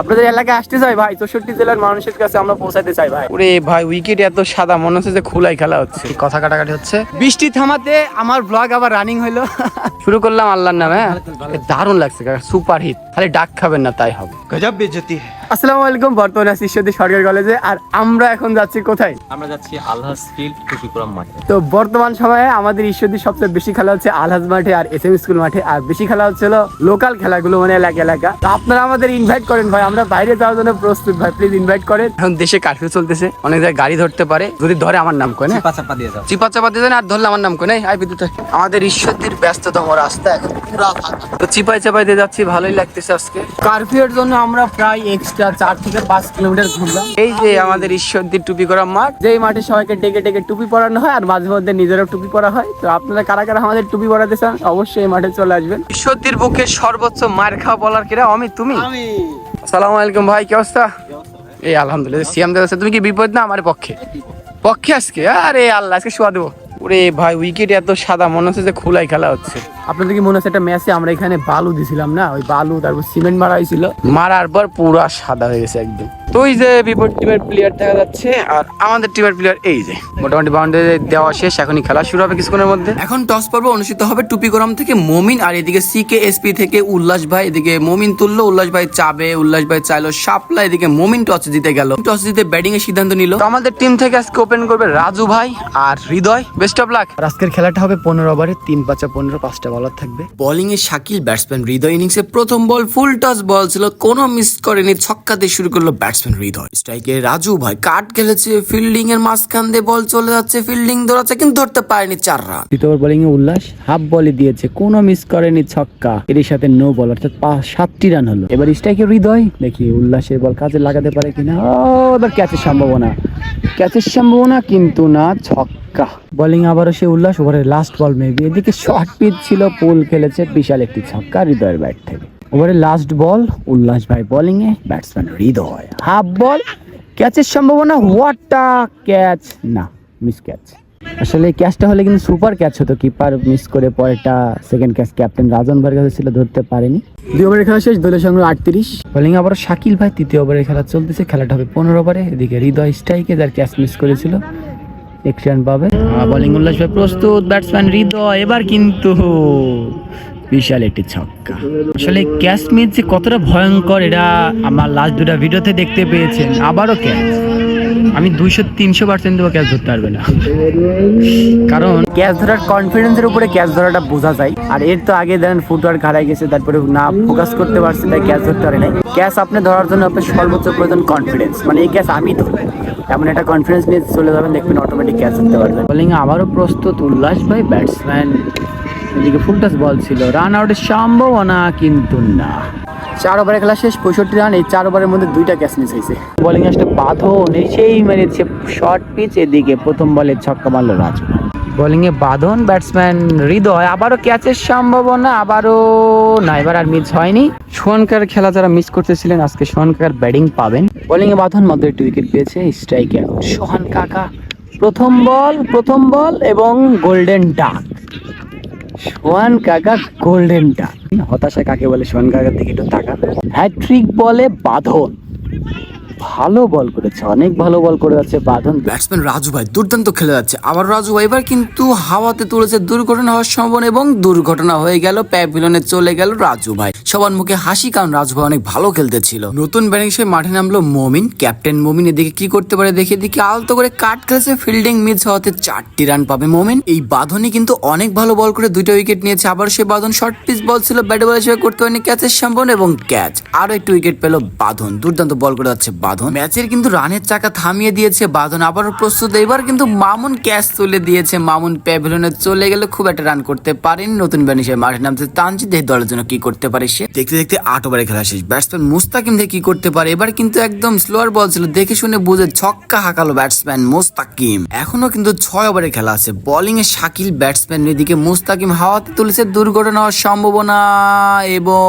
আপনাদের এলাকায় আসতে চাই ভাই চৌষট্টি জেলার মানুষের কাছে আমরা পৌঁছাতে চাই ভাই। ওরে ভাই উইকেট এত সাদা মনে হচ্ছে যে খোলাই খেলা হচ্ছে। কথা কাটাকাটি হচ্ছে। বৃষ্টি থামাতে আমার ব্লগ আবার রানিং হলো শুরু করলাম আল্লাহর নামে হ্যাঁ? দারুণ লাগছে সুপার হিট খালি ডাক খাবেন না তাই হবে। গজব বেজতি হ্যাঁ আসসালামু আলাইকুম বর্তমানে আছি ঈশ্বরদী সরকারি কলেজে। আর আমরা এখন যাচ্ছি কোথায়? আমরা যাচ্ছি আলহাস ফিল্ড মাঠে। তো বর্তমান সময়ে আমাদের ঈশ্বরদীর সবচেয়ে বেশি খেলা হচ্ছে আলহাজ মাঠে আর এস এম স্কুল মাঠে। আর বেশি খেলা হচ্ছিল লোকাল খেলাগুলো মানে এলাকা এলাকা। তো আপনারা আমাদের ইনভাইট করেন ভাই আমরা বাইরে যাওয়ার জন্য প্রস্তুত ভাই প্লিজ ইনভাইট করেন। এখন দেশে কারফিউ চলতেছে অনেক জায়গায় গাড়ি ধরতে পারে যদি ধরে আমার নাম কয় না চাপা চাপা দিয়ে চিপা চাপা দিয়ে দেন আর ধরলে আমার নাম কয় নাই? আই বিদ্যুৎ আমাদের ঈশ্বরদীর ব্যস্ততম রাস্তা এখন পুরা ফাঁকা। তো চিপাই চাপাই দিয়ে যাচ্ছি ভালোই লাগতেছে আজকে। কারফিউর জন্য আমরা প্রায় এক্সট্রা চার থেকে পাঁচ কিলোমিটার ঘুরলাম। এই যে আমাদের ঈশ্বরদীর টুপি করা মাঠ। যেই মাঠে সবাইকে ডেকে ডেকে টুপি পরানো হয় আর মাঝে মধ্যে নিজেরও টুপি পরা হয়। তো আপনারা কারা কারা আমাদের টুপি পরাতে চান অবশ্যই এই মাঠে চলে আসবেন। ঈশ্বরদীর বুকে সর্বোচ্চ মার খাওয়া বলার কিরা আমি তুমি? আসসালামু আলাইকুম ভাই কি অবস্থা? এই আলহামদুলিল্লাহ সিয়াম দাদা তুমি কি বিপদ না আমার পক্ষে? পক্ষে আজকে? আরে আল্লাহ আজকে শোয়া দেবো। ওরে ভাই উইকেট এত সাদা মনে হচ্ছে যে খোলাই খেলা হচ্ছে। আপনাদের কি মনে হচ্ছে একটা ম্যাচে আমরা এখানে বালু দিছিলাম না? ওই বালু তারপর সিমেন্ট মারা হয়েছিল মারার পর পুরা সাদা হয়ে গেছে একদম। তো ওই যে বিপরীত টিমের প্লেয়ার দেখা যাচ্ছে আর আমাদের টিমের প্লেয়ার এই যে। মোটামুটি বাউন্ডারি দেওয়া শেষ এখনই খেলা শুরু হবে কিছুক্ষণের মধ্যে। এখন টস পর্ব অনুষ্ঠিত হবে টুপিগরম থেকে মমিন আর এদিকে সিকে এসপি থেকে উল্লাস ভাই এদিকে মমিন তুললো উল্লাস ভাই চাবে উল্লাস ভাই চাইলো সাপলা এদিকে মমিন টস জিতে গেল। টস জিতে ব্যাটিং এর সিদ্ধান্ত নিল। তো আমাদের টিম থেকে আজকে ওপেন করবে রাজু ভাই আর হৃদয়। বেস্ট অফ লাক আজকের খেলাটা হবে পনেরো ওভারে তিন পাঁচা পনেরো পাঁচটা বলার থাকবে। বোলিং এ শাকিল ব্যাটসম্যান হৃদয় ইনিংসে প্রথম বল ফুল টস বল ছিল। কোনো মিস করেনি ছক্কা দিয়ে শুরু করল ব্যাটসম্যান হৃদয়। স্ট্রাইকে রাজু ভাই কাট খেলেছে ফিল্ডিং এর মাঝখান দিয়ে বল চলে যাচ্ছে ফিল্ডিং ধরাচ্ছে কিন্তু ধরতে পারেনি চার রান দ্বিতীয় বোলিং এ উল্লাস হাফ বলে দিয়েছে কোনো মিস করেনি ছক্কা। এর সাথে নো বল অর্থাৎ পাঁচ সাতটি রান হলো। এবার স্ট্রাইকে হৃদয় দেখি উল্লাসের বল কাজে লাগাতে পারে কিনা। ও এবার ক্যাচের সম্ভাবনা। ক্যাচের সম্ভাবনা কিন্তু না ছক্কা বোলিং আবারও সে উল্লাস, ওভারের লাস্ট বল মেবি এদিকে শর্ট পিচ ছিল, পুল খেলেছে, বিশাল একটি ছক্কা হৃদয়ের ব্যাট থেকে। ওভারের লাস্ট বল উল্লাস ভাই বোলিং এ ব্যাটসম্যান হৃদয়। হাফ বল ক্যাচের সম্ভাবনা হোয়াটটা ক্যাচ না মিস ক্যাচ আসলে এই ক্যাচটা হলে কিন্তু সুপার ক্যাচ হতো কিপার মিস করে পরেরটা সেকেন্ড ক্যাচ ক্যাপ্টেন রাজন ভাইয়ের কাছে ছিল ধরতে পারেনি। দুই ওভারের খেলা শেষ, দলের সংগ্রহ আটত্রিশ। বোলিং আবার শাকিল ভাই তৃতীয় ওভারের খেলা চলতেছে, খেলাটা হবে পনেরো ওভারে। এদিকে হৃদয় স্ট্রাইকে যার ক্যাচ মিস করেছিল। পাবে। বোলিং উল্লাস ভাই প্রস্তুত ব্যাটসম্যান হৃদয় এবার কিন্তু বিশাল একটি ছক্কা। আসলে ক্যাচ মিস যে কতটা ভয়ঙ্কর এটা আমার লাস্ট দুটা ভিডিওতে দেখতে পেয়েছেন। আবারও ক্যাচ আমি দুইশো তিনশো পার্সেন্ট দেবো ক্যাচ ধরতে পারবে না। কারণ ক্যাচ ধরার কনফিডেন্সের উপরে ক্যাচ ধরাটা বোঝা যায়। আর এর তো আগে দেন ফুটওয়ার্ক হারাই গেছে তারপরে না ফোকাস করতে পারছে তাই ক্যাচ ধরতে পারে নাই। ক্যাচ আপনি ধরার জন্য আপনার সর্বোচ্চ প্রয়োজন কনফিডেন্স মানে এই ক্যাচ আমি ধরবো। এমন একটা কনফিডেন্স নিয়ে চলে যাবেন, দেখবেন অটোমেটিক ক্যাচ ধরতে পারবেন বোলিং আবারও প্রস্তুত, উল্লাস ভাই ব্যাটসম্যান এদিকে ফুলটাস বল ছিল। রান আউটের সম্ভাবনা, কিন্তু না। চার ওভারে খেলা শেষ, পঁয়ষট্টি রান, এই চার ওভারের মধ্যে দুইটা ক্যাচ মিস হয়েছে। বোলিং আসলে বাঁধন এই সেই মেরেছে শর্ট পিচ এদিকে, প্রথম বলে ছক্কা মারলো রাজু। বোলিং এ বাঁধন ব্যাটসম্যান হৃদয়, আবারও ক্যাচের সম্ভাবনা, আবারও না, এবার আর মিস হয়নি। সোহানকার খেলা যারা মিস করতেছিলেন, আজকে সোহানকার ব্যাটিং পাবেন। বোলিং এ বাঁধন মধ্যে একটি উইকেট পেয়েছে স্ট্রাইকে সোহান কাকা, প্রথম বল প্রথম বল এবং গোল্ডেন ডাক সোহান কাকা গোল্ডেন ডাক হতাশা কাকে বলে? সোহান কাকার দিকে একটু তাকা হ্যাট্রিক বলে বাঁধন। ভালো বল করেছে, অনেক ভালো বল করে যাচ্ছে, বাঁধন ব্যাটসম্যান রাজু ভাই দুর্দান্ত খেলে যাচ্ছে। আবার রাজু ভাই এবার কিন্তু হাওয়াতে তুলেছে দুর্ঘটনা হওয়ার সম্ভাবনা এবং দুর্ঘটনা হয়ে গেল প্যাভিলনে চলে গেল রাজু ভাই। সবার মুখে হাসি, কারণ রাজু ভাই অনেক ভালো খেলতেছিল নতুন ব্যাটিং সে মাঠে নামলো মমিন। ক্যাপ্টেন মমিন এদিকে কি করতে পারে দেখে দিকে আলতো করে কাট খেলেছে ফিল্ডিং মিস হওয়াতে চারটি রান পাবে মমিন। এই বাঁধনই কিন্তু অনেক ভালো বল করে দুইটা উইকেট নিয়েছে, আবার সে বাঁধন শর্ট পিচ বল ছিল ব্যাট বল হিসেবে করতে পারেনি ক্যাচের সম্ভাবনা এবং ক্যাচ আরও একটি উইকেট পেল বাঁধন। দুর্দান্ত বল করে যাচ্ছে বাঁধন? ম্যাচের কিন্তু রানের চাকা থামিয়ে দিয়েছে বাঁধন। আবারও প্রস্তুত। এবার কিন্তু মামুন ক্যাচ তুলে দিয়েছে। মামুন প্যাভিলনে চলে গেলে খুব একটা রান করতে পারেনি নতুন ব্যাটিং সে মাঠে নামতে। তানজিদ এই দলের জন্য কি করতে পারে সে? দেখতে দেখতে আট ওভারে খেলা শেষ। ব্যাটসম্যান মুস্তাকিম দেখে কি করতে পারে? এবার কিন্তু একদম স্লোয়ার বল ছিল। দেখে শুনে বুঝে ছক্কা হাঁকালো ব্যাটসম্যান মুস্তাকিম। এখনও কিন্তু ছয় ওভারে খেলা আছে। বোলিং এ শাকিল ব্যাটসম্যান এদিকে মুস্তাকিম হাওয়াতে তুলেছে। দুর্ঘটনা হওয়ার সম্ভাবনা এবং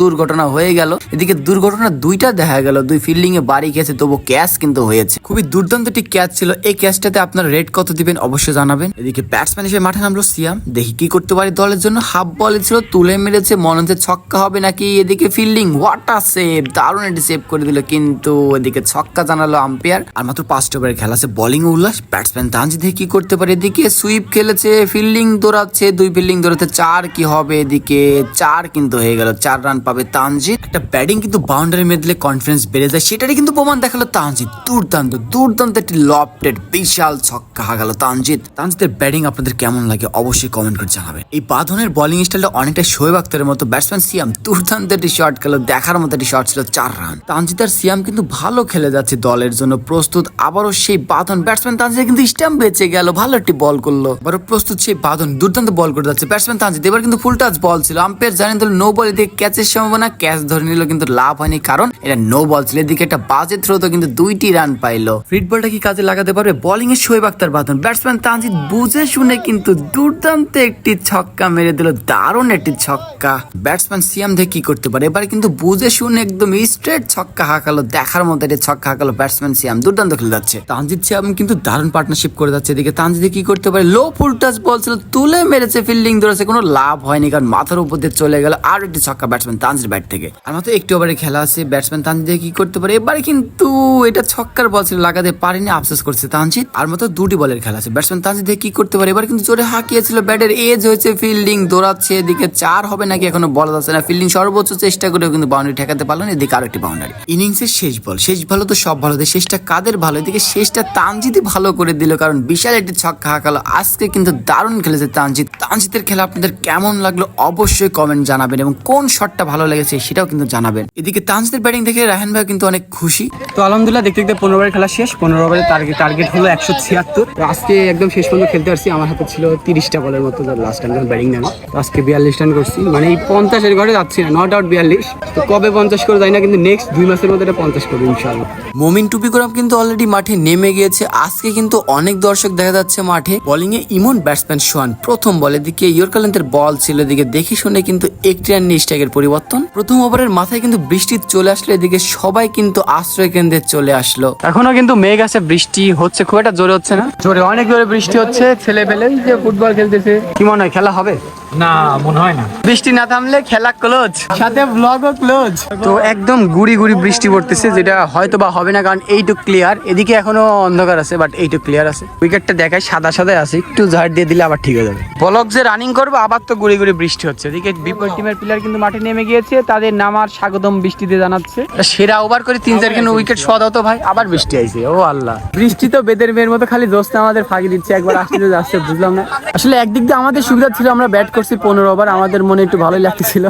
দুর্ঘটনা হয়ে গেল। এদিকে দুর্ঘটনা দুইটা দেখা গেল। দুই ফিল্ডিং ফিল্ডিং এ বাড়ি গেছে তবু ক্যাচ কিন্তু হয়েছে। খুবই দুর্দান্ত একটি ক্যাচ ছিল। এই ক্যাচটাতে আপনার রেট কত দিবেন অবশ্যই জানাবেন। এদিকে ব্যাটসম্যান হিসেবে মাঠে নামলো সিয়াম। দেখি কি করতে পারি দলের জন্য। হাফ বলে ছিল, তুলে মেরেছে, মনে হচ্ছে ছক্কা হবে নাকি? এদিকে ফিল্ডিং ওয়াটার সেভ দারুণ একটি সেভ করে দিল কিন্তু এদিকে ছক্কা জানালো আম্পায়ার আর মাত্র পাঁচটা ওভারে খেলা আছে বোলিং উল্লাস। ব্যাটসম্যান তানজি দেখি কি করতে পারে এদিকে। সুইপ খেলেছে ফিল্ডিং দৌড়াচ্ছে, দুই ফিল্ডিং দৌড়াতে চার কি হবে এদিকে? চার কিন্তু হয়ে গেল, চার রান পাবে তানজিৎ একটা ব্যাটিং কিন্তু বাউন্ডারি মেরে কনফিডেন্স বেড়ে যায় সেটারই কিন্তু প্রমাণ দেখাল তানজিৎ। দুর্দান্ত দুর্দান্ত একটি লফটেড বিশাল ছক্কা হাগাল তানজিৎ। তানজিতের ব্যাটিং আপনাদের কেমন লাগে অবশ্যই কমেন্ট করে জানাবেন। এই বাঁধনের বোলিং স্টাইলটা অনেকটা শোয়েব আক্তারের মতো ব্যাটসম্যান সিয়াম দুর্দান্ত একটি শট খেলো, দেখার মতো একটি শট ছিল চার রান তানজিৎ আর সিয়াম কিন্তু ভালো খেলে যাচ্ছে দলের জন্য। প্রস্তুত আবারও সেই বাঁধন ব্যাটসম্যান তানজিৎ কিন্তু স্ট্যাম্প বেঁচে গেল, ভালো একটি বল করল। আবারও প্রস্তুত সেই বাঁধন, দুর্দান্ত বল করে যাচ্ছে ব্যাটসম্যান তানজিৎ। এবার কিন্তু ফুল টাচ বল ছিল। আম্পায়ার জানেন তাহলে নো বল এদিকে ক্যাচের সম্ভাবনা। ক্যাচ ধরে নিল, কিন্তু লাভ হয়নি কারণ এটা নো বল ছিল। এদিকে একটা বাজে থ্রো তো কিন্তু দুইটি রান পাইলো। ফিট বলটা কি কাজে লাগাতে পারবে? বোলিং এর শোয়েব আক্তার বাঁধন। ব্যাটসম্যান তানজিৎ বুঝে শুনে কিন্তু দুর্দান্ত একটি ছক্কা মেরে দিল। দারুণ একটি ছক্কা। ব্যাটসম্যান সিয়াম দেখে কি করতে পারে? এবার কিন্তু বুঝে শুনে একদম স্ট্রেট ছক্কা হাঁকালো। দেখার মতো একটি ছক্কা হাঁকালো ব্যাটসম্যান সিয়াম দুর্দান্ত খেলে যাচ্ছে। তানজিৎ সিয়াম কিন্তু দারুণ পার্টনারশিপ করে যাচ্ছে এদিকে। তানজিৎ কি করতে পারে? লো ফুল টাচ বল ছিল তুলে মেরেছে ফিল্ডিং ধরেছে। কোনো লাভ হয়নি কারণ মাথার উপর দিয়ে চলে গেল। আর একটি ছক্কা ব্যাটসম্যান তানজির ব্যাট থেকে। আর মাত্র একটু ওভারে খেলা আছে। ব্যাটসম্যান তানজিৎ দেখে কি করতে পারে? এবারে কিন্তু এটা ছক্কার বল ছিল, লাগাতে পারেনি, আফসোস করছে তানজিৎ আর মাত্র দুটি বলের খেলা আছে। ব্যাটসম্যান তানজিৎ দেখে কি করতে পারে? এবার কিন্তু জোরে হাঁকিয়েছিল ব্যাটের এজ হয়েছে ফিল্ডিং দৌড়াচ্ছে এদিকে, চার হবে নাকি এখনও বলা যাচ্ছে না? ফিল্ডিং সর্বোচ্চ চেষ্টা করেও কিন্তু বাউন্ডারি ঠেকাতে পারল না, এদিকে আরও একটি বাউন্ডারি ইনিংসের শেষ বল। শেষ ভালো তো সব ভালো শেষটা কাদের ভালো? এদিকে শেষটা তানজিৎই ভালো করে দিল, কারণ বিশাল একটি ছক্কা হাঁকালো। আজকে কিন্তু দারুণ খেলেছে তানজিৎ তানজিতের খেলা আপনাদের কেমন লাগল অবশ্যই কমেন্ট জানাবেন এবং কোন শটটা ভালো লেগেছে সেটাও কিন্তু জানাবেন। এদিকে তানজিতের ব্যাটিং দেখে রাহান ভাই কিন্তু অনেক খুশি। তো আলহামদুলিল্লাহ দেখতে দেখতে পনেরো ওভারের খেলা শেষ। পনেরো ওভারের টার্গেট টার্গেট হলো একশো ছিয়াত্তর। তো আজকে একদম শেষ পর্যন্ত খেলতে পারছি। আমার হাতে ছিল তিরিশটা বলের মতো লাস্ট টাইম যখন ব্যাটিং তো আজকে বিয়াল্লিশ রান করছি। মানে এই পঞ্চাশের ঘরে যাচ্ছি না নট আউট বিয়াল্লিশ। তো কবে পঞ্চাশ করে যাই না কিন্তু নেক্সট দুই মাসের মধ্যে এটা পঞ্চাশ করব ইনশাআল্লাহ। মমিন টুপিকরাম কিন্তু অলরেডি মাঠে নেমে গিয়েছে। আজকে কিন্তু অনেক দর্শক দেখা যাচ্ছে মাঠে। বোলিং এ ইমন ব্যাটসম্যান সোহান প্রথম বলে দিকে ইয়র্কালেন্টের বল ছিল এদিকে। দেখে শুনে কিন্তু একটি রান স্ট্রাইকের পরিবর্তন। প্রথম ওভারের মাথায় কিন্তু বৃষ্টি চলে আসলে। এদিকে সবাই কিন্তু আশ্রয় কেন্দ্রে চলে আসলো। এখনও কিন্তু মেঘ আছে বৃষ্টি হচ্ছে খুব একটা জোরে হচ্ছে না। জোরে অনেক জোরে বৃষ্টি হচ্ছে ছেলে পেলে যে ফুটবল খেলতেছে। কি মনে হয় খেলা হবে? না মনে হয় না। বৃষ্টি না থামলে খেলা ক্লোজ সাথে ব্লগও ক্লোজ তো একদম গুড়ি গুড়ি বৃষ্টি পড়তেছে যেটা হয়তো বা হবে না কারণ এইটুক ক্লিয়ার এদিকে এখনও অন্ধকার আছে বাট এইটুক ক্লিয়ার আছে। উইকেটটা দেখায় সাদা সাদা আছে একটু ঝাড় দিয়ে দিলে আবার ঠিক হয়ে যাবে। বলক যে রানিং করবে আবার তো গুড়ি গুড়ি বৃষ্টি হচ্ছে। এদিকে বিপরীত টিমের প্লেয়ার কিন্তু মাঠে নেমে গিয়েছে তাদের নামার স্বাগতম বৃষ্টিতে জানাচ্ছে। সেরা ওভার করে তিন চার খানে উইকেট সদ হতো ভাই আবার বৃষ্টি আইছে ও আল্লাহ। বৃষ্টি তো বেদের মেয়ের মতো খালি দোস্ত আমাদের ফাঁকি দিচ্ছে একবার আসতে যাচ্ছে বুঝলাম না। আসলে একদিক দিয়ে আমাদের সুবিধা ছিল আমরা ব্যাট করছি পনেরো ওভার আমাদের মনে একটু ভালোই লাগতেছিল।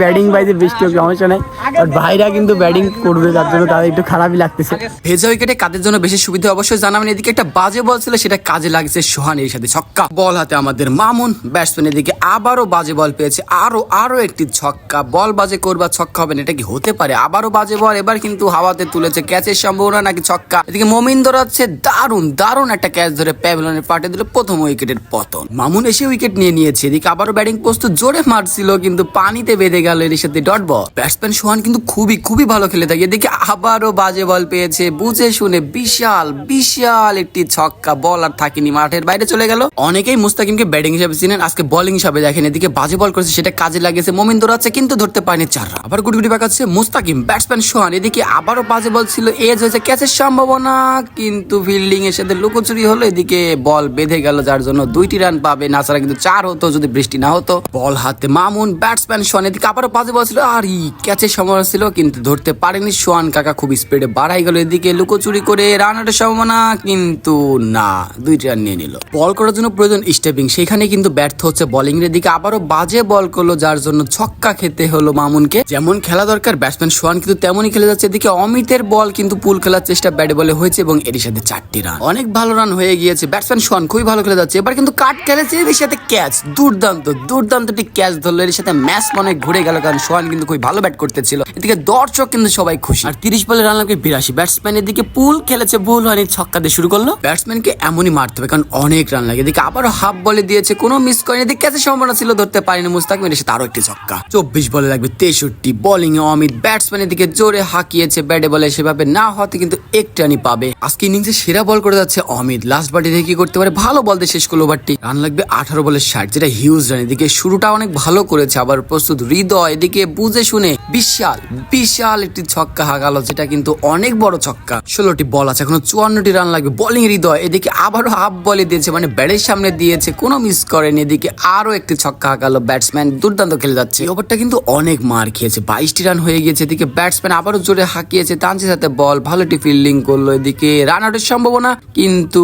ব্যাটিং বাইরে বৃষ্টি হোক সমস্যা নাই। বাট ভাইরা কিন্তু ব্যাটিং করবে তার জন্য তাদের একটু খারাপই লাগতেছে। ভেজা উইকেটে কাদের জন্য বেশি সুবিধা অবশ্যই জানাবেন। এদিকে একটা বাজে বল ছিল সেটা কাজে লাগছে সোহানের সাথে ছক্কা। বল হাতে আমাদের মামুন ব্যাটসম্যান এদিকে আবারও বাজে বল পেয়েছে আরও আরও একটি ছক্কা। বল বাজে করবা ছক্কা হবে না এটা কি হতে পারে? আবারও বাজে বল এবার কিন্তু হাওয়াতে তুলেছে। ক্যাচের সম্ভাবনা নাকি ছক্কা। এদিকে মমিন দৌড়াচ্ছে দারুণ দারুণ একটা ক্যাচ ধরে প্যাভিলনের পাটে দিল প্রথম উইকেটের পতন। মামুন এসে উইকেট নিয়ে নিয়েছে। এদিকে আবারও ব্যাটিং প্রস্তুত জোরে মারছিল, কিন্তু পানিতে বেঁধে গেল এর সাথে ডট বল। ব্যাটসম্যান সোহান কিন্তু খুবই খুবই ভালো খেলে থাকে। এদিকে আবারও বাজে বল পেয়েছে, বুঝে শুনে বিশাল বিশাল একটি ছক্কা। বল আর থাকেনি, মাঠের বাইরে চলে গেল। অনেকেই মুস্তাকিমকে ব্যাটিং হিসাবে চিনেন, আজকে বোলিং হিসাবে দেখেন। এদিকে বাজে বল করেছে, সেটা কাজে লাগিয়েছে। মোমিন দৌড়াচ্ছে কিন্তু ধরতে পারেনি চার run। আবার গুটি পাকাচ্ছে মুস্তাকিম। ব্যাটসম্যান সোহান, এদিকে আবারও বাজে বল ছিল, এজ হয়েছে ক্যাচের সম্ভাবনা, কিন্তু ফিল্ডিং এর সাথে লুকোচুরি হলো, এদিকে বল বেঁধে গেল, যার জন্য দুইটি রান পাবে। না ছাড়া কিন্তু চার হতো, যদি বৃষ্টি না হতো। বল হাতে মামুন ব্যাটসম্যান সোহান এদিকে আবারও বাজে বল ছিল, আর ই ক্যাচের সম্ভাবনা ছিল, কিন্তু ধরতে পারেনি সোহান কাকা খুব স্পিডে বাড়াই গেল এদিকে, লুকোচুরি করে রান আউটের সম্ভাবনা, কিন্তু না, দুইটি রান নিয়ে নিল। বল করার জন্য প্রয়োজন স্টেপিং সেখানে কিন্তু ব্যর্থ হচ্ছে বলিং এর দিকে আবারও বাজে বল করল, যার জন্য ছক্কা খেতে হলো মামুনকে। যেমন খেলা দরকার ব্যাটসম্যান সোহান কিন্তু তেমনই খেলে এদিকে অমিতের বল কিন্তু পুল খেলার চেষ্টা ব্যাটে বলে হয়েছে এবং এর সাথে চারটি রান। অনেক ভালো রান হয়ে গিয়েছে। ব্যাটসম্যান সোহান খুবই ভালো খেলে যাচ্ছে। এবার কিন্তু কাট খেলেছে এর সাথে ক্যাচ দুর্দান্ত দুর্দান্ত একটি ক্যাচ ধরলো। এর সাথে ম্যাচ মনে ঘুরে গেল কারণ সোহান কিন্তু খুবই ভালো ব্যাট করতেছিল। এদিকে দর্শক কিন্তু সবাই খুশি। আর তিরিশ বলে রান লাগবে বিরাশি। ব্যাটসম্যান এদিকে পুল খেলেছে, ভুল হয়নি, ছক্কা দিয়ে শুরু করল। ব্যাটসম্যানকে এমনই মারতে হবে কারণ অনেক রান লাগে। এদিকে আবারও হাফ বলে দিয়েছে, কোনো মিস করেনি। এদিকে ক্যাচের সম্ভাবনা ছিল, ধরতে পারেনি মুস্তাক। সাথে তারও একটি ছক্কা। চব্বিশ বলে লাগবে তেষট্টি। বোলিং অমিত ব্যাটসম্যান এদিকে জোরে হাঁকিয়েছে ব্যাটে বলে সেভাবে না হতে কিন্তু একটু রানই পাবে। আজকে ইনিংসে সেরা বল করে যাচ্ছে অমিত। লাস্ট বাটি দেখে কি করতে পারে? ভালো বল দিয়ে শেষ করল ওভারটি। রান লাগবে আঠারো বলে ষাট, যেটা হিউজ রান এদিকে শুরুটা অনেক ভালো করেছে, আবার প্রস্তুত হৃদয়। এদিকে বুঝে শুনে বিশাল বিশাল একটি ছক্কা হাগালো, যেটা কিন্তু অনেক বড় ছক্কা। ষোলোটি বল আছে, এখনও চুয়ান্নটি রান লাগবে। বোলিং হৃদয়। এদিকে আবারও হাফ বলে দিয়েছে মানে ব্যাটের সামনে দিয়েছে, কোনো মিস করেনি। এদিকে আরও একটি ছক্কা হাঁকালো ব্যাটসম্যান দুর্দান্ত খেলে যাচ্ছে। ওভারটা কিন্তু অনেক মার খেয়েছে, বাইশটি রান হয়ে গিয়েছে। এদিকে ব্যাটসম্যান আবারও জোরে হাঁকিয়েছে তানজির সাথে বল ভালো একটি ফিল্ডিং করল এদিকে। রান আউটের সম্ভাবনা? কিন্তু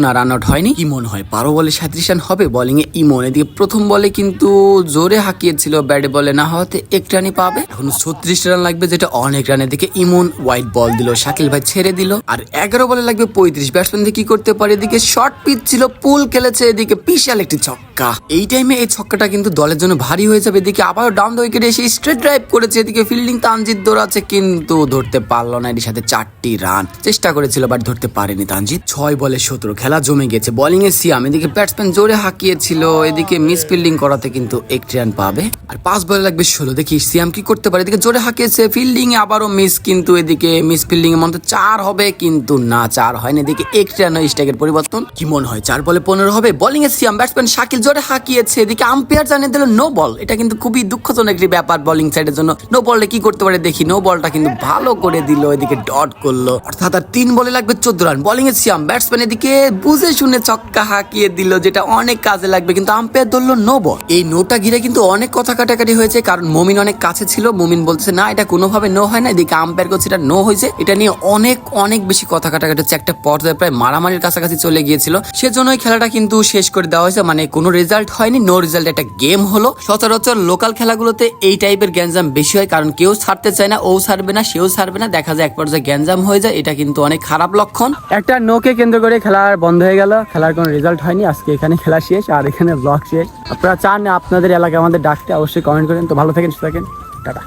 না, রান আউট হয়নি। ইমন হয় বারো বলে সাঁত্রিশ রান হবে বোলিং এ ইমন। এদিকে প্রথম বলে কিন্তু জোরে হাঁকিয়েছিল ব্যাটে বলে, না হওয়াতে এক রানই পাবে। এখন ছত্রিশ রান লাগবে, যেটা অনেক রানের দিকে ইমন হোয়াইট বল দিল, শাকিল ভাই ছেড়ে দিল। আর এগারো বলে লাগবে পঁয়ত্রিশ ব্যাটসম্যান কি করতে পারে? এদিকে শর্ট পিচ ছিল পুল খেলেছে এদিকে বিশাল একটি ছক্কা। এই টাইমে এই ছক্কাটা কিন্তু দলের জন্য ভারী হয়ে যাবে। এদিকে আবারও ডাউন উইকেটে এসে স্ট্রেট ড্রাইভ করেছে, এদিকে ফিল্ডিং তানজিৎ দৌড়াচ্ছে, কিন্তু ধরতে পারল না এর সাথে চারটি রান। চেষ্টা করেছিল, বাট ধরতে পারেনি তানজিৎ। ছয় বলে সতেরো, খেলা জমে গেছে। বোলিং এ সিয়াম, এদিকে ব্যাটসম্যান জোরে হাঁকিয়েছিল, এদিকে মিস ফিল্ডিং করাতে কিন্তু একটি রান পাবে। আর পাঁচ বলে লাগবে ষোলো, দেখি সিয়াম কি করতে পারে। এদিকে জোরে হাঁকিয়েছে ফিল্ডিং এ আবারও মিস কিন্তু এদিকে মিস ফিল্ডিং এর মধ্যে চার হবে, কিন্তু না, চার হয়নি। এদিকে একটি রান স্ট্রাইকের পরিবর্তন। কি মনে হয়, চার বলে পনেরো হবে? বোলিং এ সিয়াম ব্যাটসম্যান শাকিল জোরে হাঁকিয়েছে, এদিকে আম্পায়ার জানিয়ে দিল নো বল এটা কিন্তু খুবই দুঃখজনক একটি ব্যাপার বোলিং সাইডের জন্য। নো বলটা কি করতে পারে দেখি নো বলটা কিন্তু ভালো করে দিল, এদিকে ডট করল। অর্থাৎ আর তিন বলে লাগবে চোদ্দ রান। বোলিং এ সিয়াম ব্যাটসম্যান এদিকে বুঝে শুনে ছক্কা হাঁকিয়ে দিল, যেটা অনেক কাজে লাগবে, কিন্তু আম্পায়ার ধরলো নো বল এই নোটা ঘিরে কিন্তু অনেক কথা কাটাকাটি হয়েছে, কারণ মমিন অনেক কাছে ছিল, মমিন বলছে না, এটা কোনোভাবে নো হয় না, এদিকে আম্পায়ার করছে, এটা নো হয়েছে। এটা নিয়ে অনেক অনেক বেশি কথা কাটাকাটি হচ্ছে, একটা পর্যায়ে প্রায় মারামারির কাছাকাছি চলে গিয়েছিল। সেজন্য এই খেলাটা কিন্তু শেষ করে দেওয়া হয়েছে মানে কোনো রেজাল্ট হয়নি নো রেজাল্ট একটা গেম হলো। সচরাচর লোকাল খেলাগুলোতে এই টাইপের গ্যাঞ্জাম বেশি হয়, কারণ কেউ ছাড়তে চায় না, ও ছাড়বে না সেও ছাড়বে না, দেখা যায় এক পর্যায়ে গ্যাঞ্জাম হয়ে যায়, এটা কিন্তু অনেক খারাপ লক্ষণ। একটা নোকে কেন্দ্র করে খেলার বন্ধ হয়ে গেল, খেলার কোনো রেজাল্ট হয়নি, আজকে এখানে খেলা শেষ আর এখানে ব্লক শেষ। আপনারা চান আপনাদের এলাকায় আমাদের ডাকতে অবশ্যই কমেন্ট করেন, তো ভালো থাকেন, সুস্থ থাকেন, টাটা।